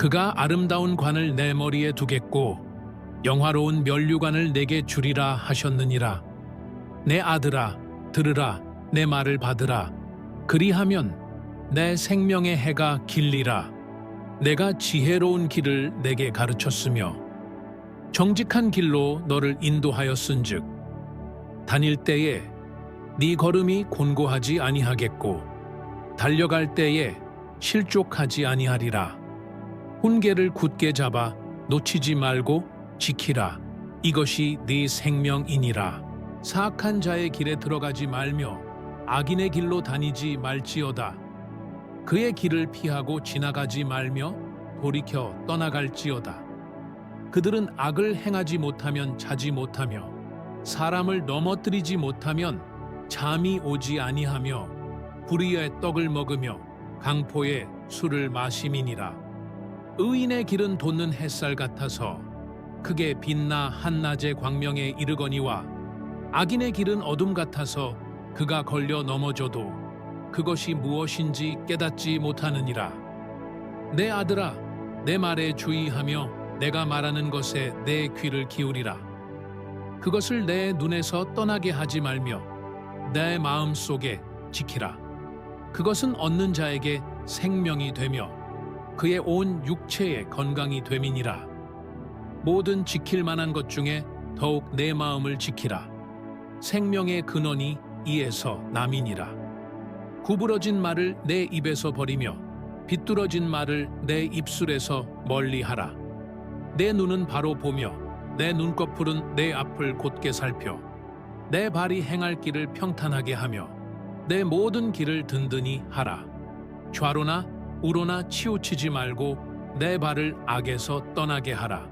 그가 아름다운 관을 내 머리에 두겠고 영화로운 면류관을 내게 주리라 하셨느니라. 내 아들아 들으라. 내 말을 받으라. 그리하면 내 생명의 해가 길리라. 내가 지혜로운 길을 내게 가르쳤으며 정직한 길로 너를 인도하였은즉 다닐 때에 네 걸음이 곤고하지 아니하겠고 달려갈 때에 실족하지 아니하리라 훈계를 굳게 잡아 놓치지 말고 지키라. 이것이 네 생명이니라. 사악한 자의 길에 들어가지 말며 악인의 길로 다니지 말지어다. 그의 길을 피하고 지나가지 말며 돌이켜 떠나갈지어다. 그들은 악을 행하지 못하면 자지 못하며 사람을 넘어뜨리지 못하면 잠이 오지 아니하며 불의의 떡을 먹으며 강포의 술을 마심이니라 의인의 길은 돋는 햇살 같아서 크게 빛나 한낮의 광명에 이르거니와 악인의 길은 어둠 같아서 그가 걸려 넘어져도 그것이 무엇인지 깨닫지 못하느니라 내 아들아 내 말에 주의하며 내가 말하는 것에 내 귀를 기울이라 그것을 내 눈에서 떠나게 하지 말며 내 마음 속에 지키라. 그것은 얻는 자에게 생명이 되며 그의 온 육체에 건강이 됨이니라. 모든 지킬 만한 것 중에 더욱 내 마음을 지키라. 생명의 근원이 이에서 남이니라. 구부러진 말을 내 입에서 버리며 비뚤어진 말을 내 입술에서 멀리하라. 내 눈은 바로 보며 내 눈꺼풀은 내 앞을 곧게 살펴 내 발이 행할 길을 평탄하게 하며 내 모든 길을 든든히 하라. 좌로나 우로나 치우치지 말고 내 발을 악에서 떠나게 하라.